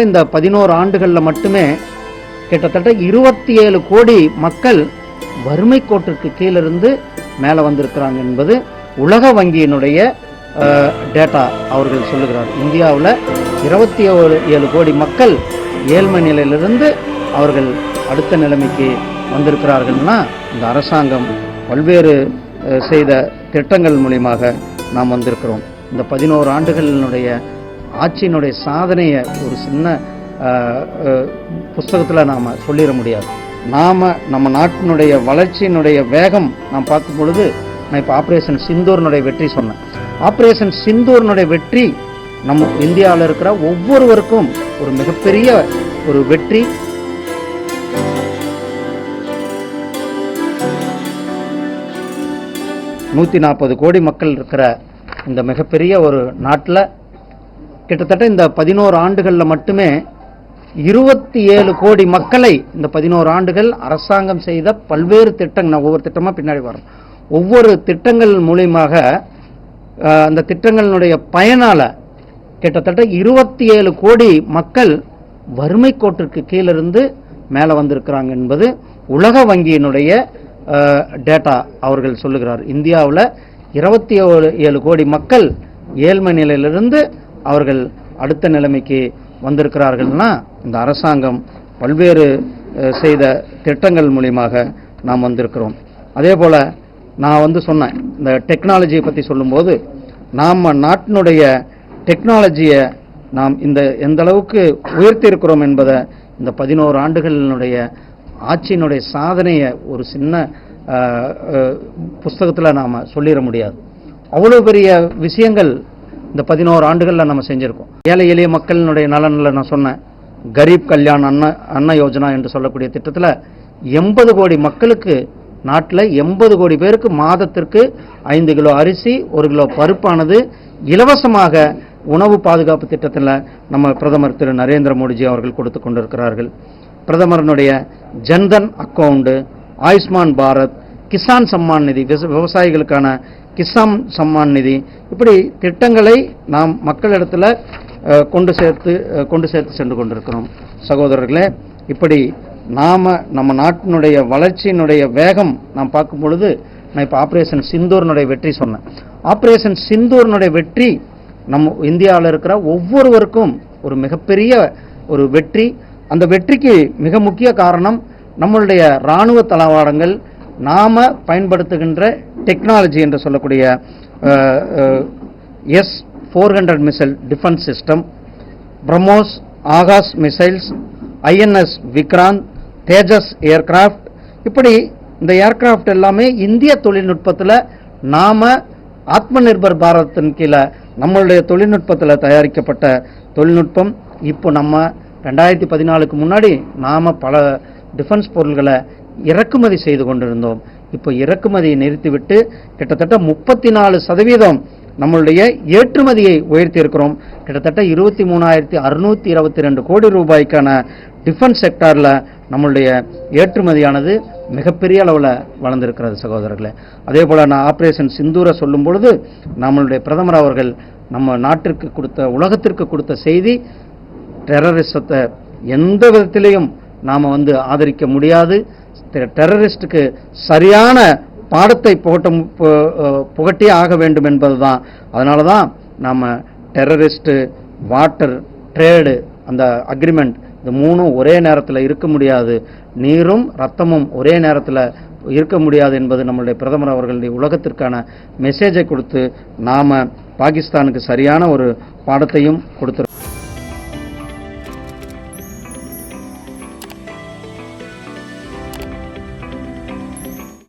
இந்த பதினோரு ஆண்டுகளில் மட்டுமே கிட்டத்தட்ட இருபத்தி ஏழு கோடி மக்கள் வறுமை கோட்டிற்கு கீழிருந்து மேலே வந்திருக்கிறாங்க என்பது உலக வங்கியினுடைய டேட்டா அவர்கள் சொல்லுகிறார். இந்தியாவில் இருபத்தி ஏழு ஏழு கோடி மக்கள் ஏழ்மை நிலையிலிருந்து அவர்கள் அடுத்த நிலைமைக்கு வந்திருக்கிறார்கள்னா இந்த அரசாங்கம் பல்வேறு செய்த திட்டங்கள் மூலியமாக நாம் வந்திருக்கிறோம். இந்த பதினோரு ஆண்டுகளினுடைய ஆட்சியினுடைய சாதனையை ஒரு சின்ன புஸ்தகத்தில் நாம் சொல்லிட முடியாது. நாம் நம்ம நாட்டினுடைய வளர்ச்சியினுடைய வேகம் நாம் பார்க்கும் பொழுது நான் இப்போ ஆப்ரேஷன் சிந்தூர்னுடைய வெற்றி சொன்னேன். ஆப்ரேஷன் சிந்தூர்னுடைய வெற்றி நம்ம இந்தியாவில் இருக்கிற ஒவ்வொருவருக்கும் ஒரு மிகப்பெரிய ஒரு வெற்றி. நூற்றி நாற்பது கோடி மக்கள் இருக்கிற இந்த மிகப்பெரிய ஒரு நாட்டில் கிட்டத்தட்ட இந்த பதினோரு ஆண்டுகளில் மட்டுமே இருபத்தி ஏழு கோடி மக்களை இந்த பதினோரு ஆண்டுகள் அரசாங்கம் செய்த பல்வேறு திட்டங்கள் நான் ஒவ்வொரு திட்டமாக பின்னாடி வரோம் ஒவ்வொரு திட்டங்கள் மூலியமாக அந்த திட்டங்களினுடைய பயனால கிட்டத்தட்ட இருபத்தி ஏழு கோடி மக்கள் வறுமை கோட்டிற்கு கீழிருந்து மேலே வந்திருக்கிறாங்க என்பது உலக வங்கியினுடைய டேட்டா அவர்கள் சொல்லுகிறார். இந்தியாவில் இருபத்தி ஏழு ஏழு கோடி மக்கள் ஏழ்மை நிலையிலிருந்து அவர்கள் அடுத்த நிலைமைக்கு வந்திருக்கிறார்கள்னா இந்த அரசாங்கம் பல்வேறு செய்த திட்டங்கள் மூலியமாக நாம் வந்திருக்கிறோம். அதே போல் நான் வந்து சொன்னேன் இந்த டெக்னாலஜியை பற்றி சொல்லும்போது நாம் நாட்டினுடைய டெக்னாலஜியை நாம் இந்த எந்த அளவுக்கு உயர்த்தியிருக்கிறோம் என்பதை இந்த பதினோரு ஆண்டுகளினுடைய ஆட்சியினுடைய சாதனையை ஒரு சின்ன புஸ்தகத்தில் நாம் சொல்லிட முடியாது. அவ்வளோ பெரிய விஷயங்கள் இந்த பதினோரு ஆண்டுகளில் நம்ம செஞ்சுருக்கோம். ஏழை எளிய மக்களினுடைய நலனில் நான் சொன்னேன். கரீப் கல்யாண் அன்ன அன்ன யோஜனா என்று சொல்லக்கூடிய திட்டத்தில் எண்பது கோடி மக்களுக்கு நாட்டில் எண்பது கோடி பேருக்கு மாதத்திற்கு ஐந்து கிலோ அரிசி ஒரு கிலோ பருப்பானது இலவசமாக உணவு பாதுகாப்பு திட்டத்தில் நம்ம பிரதமர் திரு நரேந்திர மோடிஜி அவர்கள் கொடுத்து கொண்டிருக்கிறார்கள். பிரதமரனுடைய ஜன்தன் அக்கவுண்டு ஆயுஷ்மான் பாரத் கிசான் சம்மான் நிதி விவச- விவசாயிகளுக்கான கிசான் சம்மான் நிதி. இப்படி திட்டங்களை நாம் மக்களிடத்தில் கொண்டு சேர்த்து கொண்டு சேர்த்து சென்று கொண்டிருக்கிறோம். சகோதரர்களே இப்படி நாம் நம்ம நாட்டினுடைய வளர்ச்சியினுடைய வேகம் நாம் பார்க்கும் பொழுது நான் இப்போ ஆப்ரேஷன் சிந்தூர்னுடைய வெற்றி சொன்னேன். ஆப்ரேஷன் சிந்தூர்னுடைய வெற்றி நம்ம இந்தியாவில் இருக்கிற ஒவ்வொருவருக்கும் ஒரு மிகப்பெரிய ஒரு வெற்றி. அந்த வெற்றிக்கு மிக முக்கிய காரணம் நம்மளுடைய இராணுவ தளவாடங்கள் நாம பயன்படுத்துகின்ற டெக்னாலஜி என்று சொல்லக்கூடிய S four hundred missile defence system BrahMos Akash missiles INS Vikrant Tejas aircraft இப்படி இந்த ஏர்கிராஃப்ட் எல்லாமே இந்திய தொழில்நுட்பத்தில் நாம ஆத்ம நிர்பர் பாரத்தின் கீழே நம்மளுடைய தொழில்நுட்பத்தில் தயாரிக்கப்பட்ட தொழில்நுட்பம். இப்போ நம்ம ரெண்டாயிரத்தி பதினாலுக்கு முன்னாடி நாம் பல டிஃபென்ஸ் பொருள்களை இறக்குமதி செய்து கொண்டிருந்தோம். இப்போ இறக்குமதியை நிறுத்திவிட்டு கிட்டத்தட்ட முப்பத்தி நாலு சதவீதம் நம்மளுடைய ஏற்றுமதியை உயர்த்தி இருக்கிறோம் கிட்டத்தட்ட இருபத்தி மூணாயிரத்தி அறுநூத்தி இருபத்தி ரெண்டு கோடி ரூபாய்க்கான டிஃபென்ஸ் செக்டாரில் நம்மளுடைய ஏற்றுமதியானது மிகப்பெரிய அளவில் வளர்ந்திருக்கிறது சகோதரர்களே. அதே போல் நான் ஆப்ரேஷன் சிந்தூரை சொல்லும் பொழுது நம்மளுடைய பிரதமர் அவர்கள் நம்ம நாட்டிற்கு கொடுத்த உலகத்திற்கு கொடுத்த செய்தி டெரரிசத்தை எந்த விதத்திலையும் நாம் வந்து ஆதரிக்க முடியாது. டெரரிஸ்டுக்கு சரியான பாடத்தை புகட்ட பு- புகட்டியே ஆக வேண்டும் என்பதுதான். அதனால தான் நாம் டெரரிஸ்ட்டு வாட்டர் ட்ரேடு அந்த அக்ரிமெண்ட் இந்த மூணும் ஒரே நேரத்தில் இருக்க முடியாது. நீரும் ரத்தமும் ஒரே நேரத்தில் இருக்க முடியாது என்பது நம்மளுடைய பிரதமர் அவர்களுடைய உலகத்திற்கான மெசேஜை கொடுத்து நாம் பாகிஸ்தானுக்கு சரியான ஒரு பாடத்தையும் கொடுத்துருக்கோம்.